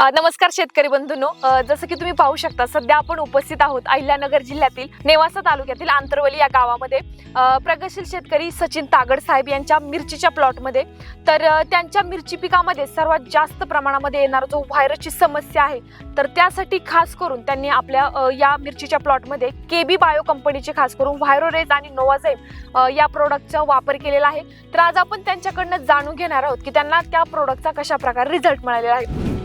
नमस्कार शेतकरी बंधूंनो. जसं की तुम्ही पाहू शकता सध्या आपण उपस्थित आहोत अहिल्यानगर जिल्ह्यातील नेवासा तालुक्यातील आंतरवली या गावामध्ये. प्रगतशील शेतकरी सचिन तागड साहेब यांच्या मिरचीच्या प्लॉटमध्ये. तर त्यांच्या मिरची पिकामध्ये सर्वात जास्त प्रमाणामध्ये येणार जो व्हायरसची समस्या आहे तर त्यासाठी खास करून त्यांनी आपल्या या मिरचीच्या प्लॉटमध्ये के बी बायो कंपनीचे खास करून व्हायरोरेज आणि नोवाझेम या प्रोडक्टचा वापर केलेला आहे. तर आज आपण त्यांच्याकडनं जाणून घेणार आहोत की त्यांना त्या प्रोडक्टचा कशा प्रकारे रिझल्ट मिळालेला आहे.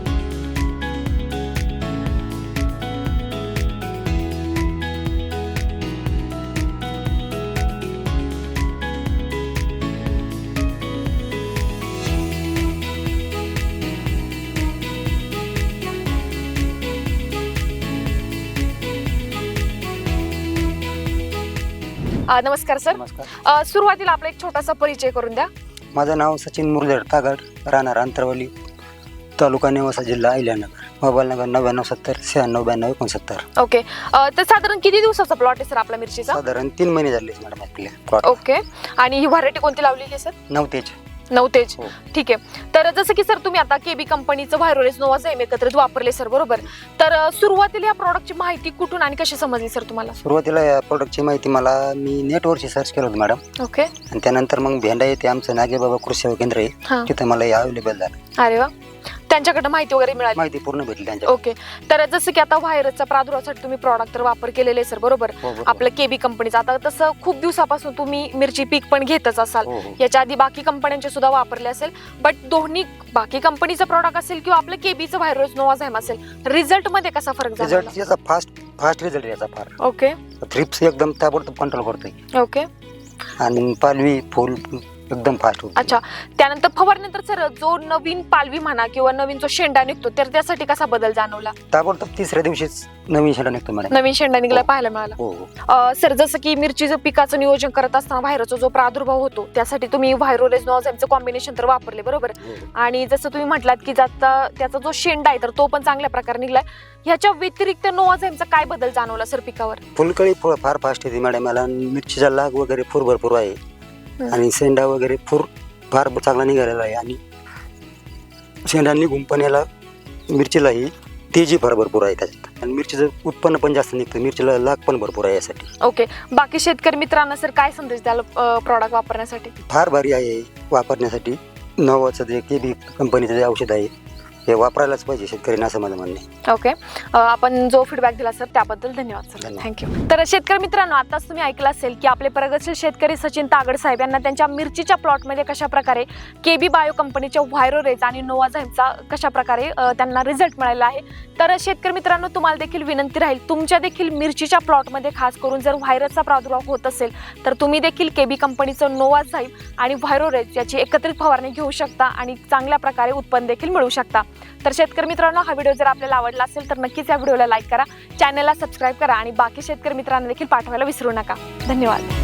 अ, नमस्कार सर. नमस्कार. अ, सुरुवातीला आपला एक छोटासा परिचय करून द्या. माझं नाव सचिन मुरलीधर तागड राहणार अंतरवली तालुका नेवासा जिल्हा अहिल्यानगर. मोबाईल नंबर नव्याण्णव सत्तर शहाण्णव ब्याण्णव एकोणसत्तर. ओके. अ, तर साधारण किती दिवसाचा प्लॉट आहे सर आपला मिरचीचा? साधारण तीन महिने झाले मॅडम आपले प्लॉट ओके. आणि ही व्हरायटी कोणती लावलेली आहे सर? नव्हतेच नवतेज हो. ठीक आहे. तर जसं की सर तुम्ही आता केबी कंपनीचं व्हायरोलेस नोवाझाईम एकत्रित वापरले सर बरोबर? तर अ, सुरुवातीला या प्रॉडक्टची माहिती कुठून आणि कशी समजली सर तुम्हाला? सुरुवातीला या प्रोडक्टची माहिती मला मी नेटवरची सर्च केलं होतं मॅडम ओके आणि त्यानंतर मग भेंडा येते आमचं नागेबाबा कृषी सेवा केंद्र आहे. हा. तिथं मला हे अवेलेबल झालं. अरे वा. त्यांच्याकडे माहिती वगैरे मिळाली. माहिती पूर्ण भेटली त्यांच्या ओके तर जसं की आता व्हायरसच्या प्रादुर्भावासाठी तुम्ही प्रॉडक्ट तर वापर केलेले आहे सर बरोबर? हो, बरोबर. आपलं केबी कंपनीचं आता तसं खूप दिवसापासून तुम्ही मिरची पीक पण घेतच असाल. हो, हो. याच्या आधी बाकी कंपन्यांचे सुद्धा वापरले असेल. बट दोन्ही बाकी कंपनीचं प्रॉडक्ट असेल किंवा आपलं केबीचं व्हायरस नोवाझाईम असेल रिझल्टमध्ये कसा फरक झाला रिझल्ट याचा फास्ट फास्ट रिझल्ट याचा फार. ओके थ्रिप्स एकदम ताबडतोब कंट्रोल करतोय. ओके आणि पालवी फुल एकदम फास्ट होत अच्छा त्यानंतर फवारण्यानंतर सर जो नवीन पालवी म्हणा किंवा नवीन जो शेंडा निघतो तर त्यासाठी कसा बदल जाणवला? ताबडतोब तिसऱ्या दिवशीच नवीन शेडा निघतो मॅडम नवीन शेंडा निघाला हो. पाहायला मिळाला. हो हो. अ, सर जसं की मिरचीचं पिकाचं नियोजन करत असताना व्हायरसचा जो प्रादुर्भाव होतो त्यासाठी तुम्ही व्हायरोलेज नॉझाईमचं कॉम्बिनेशन तर वापरले बरोबर? हो. आणि जसं तुम्ही म्हटलात की जाता त्याचा जो शेंडा आहे तर तो पण चांगल्या प्रकारे निघलाय. ह्याच्या व्यतिरिक्त नोवाझाईमचा काय बदल जाणवला सर पिकावर? फुलकळी फुलं फार फास्ट येते मॅडम. मला मिरचीचा लाग वगैरे फूर भरपूर आहे. आणि शेंडा वगैरे फूर फार चांगला निघालेला आहे. आणि शेंडा निघून पण याला मिरचीलाही तेजी फार भरपूर आहे त्याच्यात. आणि मिरचीचं उत्पन्न पण जास्त निघतं. मिरचीला लाग पण भरपूर आहे यासाठी. ओके. बाकी शेतकरी मित्रांना सर काय संदेश द्याल प्रॉडक्ट वापरण्यासाठी? फार भारी आहे वापरण्यासाठी. नवाचं जे के बी कंपनीचं जे औषध आहे हे वापरायलाच पाहिजे शेतकऱ्यांना असं माझं म्हणणं आहे. ओके अ, आपण जो फीडबॅक दिला सर त्याबद्दल धन्यवाद सर धन्यवाद. थँक्यू तर शेतकरी मित्रांनो आताच तुम्ही ऐकलं असेल की आपले प्रगतशील शेतकरी सचिन तागड साहेब यांना त्यांच्या मिरचीच्या प्लॉटमध्ये कशा प्रकारे केबी बायो कंपनीच्या व्हायरोरेज आणि नोवाझाईमचा कशा प्रकारे अ, त्यांना रिझल्ट मिळाला आहे. तर शेतकरी मित्रांनो तुम्हाला देखील विनंती राहील तुमच्या देखील मिरचीच्या प्लॉटमध्ये खास करून जर व्हायरसचा प्रादुर्भाव होत असेल तर तुम्ही देखील केबी कंपनीचं नोवाझाईम आणि व्हायरोरेज याची एकत्रित फवारणी घेऊ शकता आणि चांगल्या प्रकारे उत्पन्न देखील मिळू शकता. तर शेतकरी मित्रांनो हा व्हिडिओ जर आपल्याला आवडला असेल तर नक्कीच या व्हिडिओला लाईक करा. चॅनलला सबस्क्राईब करा आणि बाकी शेतकरी मित्रांना देखील पाठवायला विसरू नका. धन्यवाद.